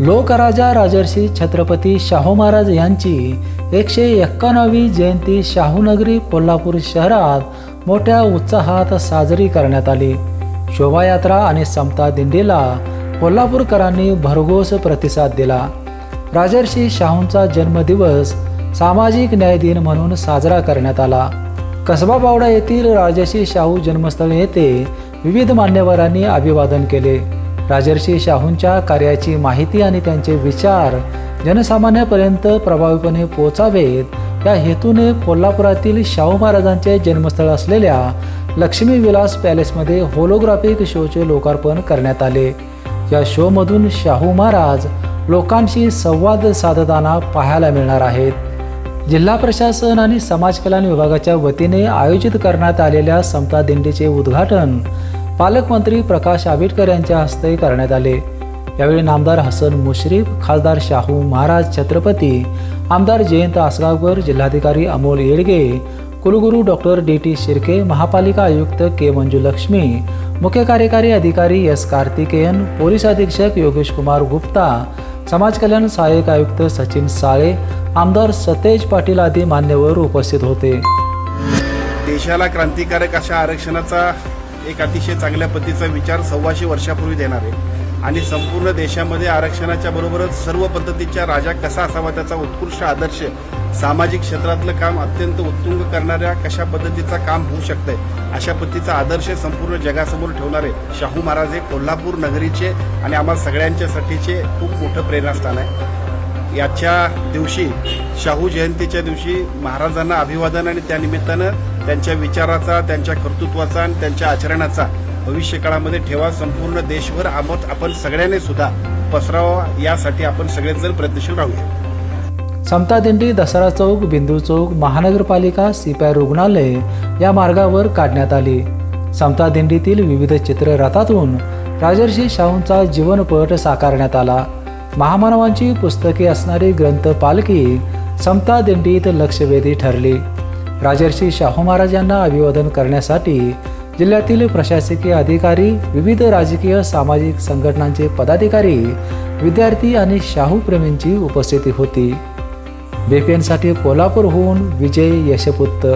लोकराजा राजर्षी छत्रपती शाहू महाराज यांची एकशे एक्कावन्नावी जयंती शाहूनगरी कोल्हापूर शहरात मोठ्या उत्साहात साजरी करण्यात आली. शोभायात्रा आणि समता दिंडीला कोल्हापूरकरांनी भरघोस प्रतिसाद दिला. राजर्षी शाहूंचा जन्मदिवस सामाजिक न्याय दिन म्हणून साजरा करण्यात आला. कसबा बावडा येथील राजर्षी शाहू जन्मस्थळ येथे विविध मान्यवरांनी अभिवादन केले. राजर्षी शाहूंच्या कार्याची माहिती आणि त्यांचे विचार जनसामान्यापर्यंत प्रभावीपणे पोचावेत या हेतूने कोल्हापुरातील शाहू महाराजांचे जन्मस्थळ असलेल्या लक्ष्मी विलास पॅलेसमध्ये होलोग्राफिक शोचे लोकार्पण करण्यात आले. या शोमधून शाहू महाराज लोकांशी संवाद साधताना पाहायला मिळणार आहेत. जिल्हा प्रशासन आणि समाज कल्याण विभागाच्या वतीने आयोजित करण्यात आलेल्या समता दिंडीचे उद्घाटन पालकमंत्री प्रकाश आंबेडकर यांच्या हस्ते करण्यात आले. यावेळी नामदार हसन मुश्रीफ खासदार शाहू महाराज छत्रपती आमदार जयंत आसगावकर जिल्हाधिकारी अमोल येडगे कुलगुरू डॉक्टर डी टी शिर्के महापालिका आयुक्त के मंजुलक्ष्मी मुख्य कार्यकारी अधिकारी एस कार्तिकेयन पोलीस अधीक्षक योगेश कुमार गुप्ता समाज कल्याण सहाय्यक आयुक्त सचिन साळे आमदार सतेज पाटील आदी मान्यवर उपस्थित होते. देशाला क्रांतिकारक अशा आरक्षणाचा एक अतिशय चांगल्या पद्धतीचा विचार सव्वाशे वर्षापूर्वी देणार आहे. आणि संपूर्ण देशामध्ये आरक्षणाच्या बरोबरच सर्व पद्धतीच्या राजा कसा असावा त्याचा उत्कृष्ट आदर्श सामाजिक क्षेत्रातलं काम अत्यंत उत्तुंग करणाऱ्या कशा पद्धतीचा काम होऊ शकतंय अशा पद्धतीचा आदर्श संपूर्ण जगासमोर ठेवणारे शाहू महाराज हे कोल्हापूर नगरीचे आणि आम्हाला सगळ्यांच्यासाठीचे खूप मोठं प्रेरणास्थान आहे. याच्या दिवशी शाहू जयंतीच्या दिवशी महाराजांना अभिवादन आणि त्यानिमित्तानं त्यांच्या विचाराचा त्यांच्या कर्तृत्वाचा आणि त्यांच्या आचरणाचा भविष्य काळामध्ये ठेवा. संपूर्ण देशभर आमत आपण सगळ्यांनी सुद्धा पसरावा. यासाठी आपण सगळेजण प्रयत्नशील राहूया. समता दिंडी दसरा चौक बिंदू चौक महानगरपालिका सीपीआय रुग्णालय या मार्गावर काढण्यात आली. समता दिंडीतील विविध चित्ररथातून राजर्षी शाहूंचा जीवनपट साकारण्यात आला. महामानवांची पुस्तके असणारी ग्रंथ पालखी समता दिंडीत लक्षवेधी ठरली. राजर्षी शाहू महाराज यांना अभिवादन करण्यासाठी जिल्ह्यातील प्रशासकीय अधिकारी विविध राजकीय सामाजिक संघटनांचे पदाधिकारी विद्यार्थी आणि शाहू प्रेमींची उपस्थिती होती. बेपीएनसाठी कोल्हापूरहून विजय यशपुत्त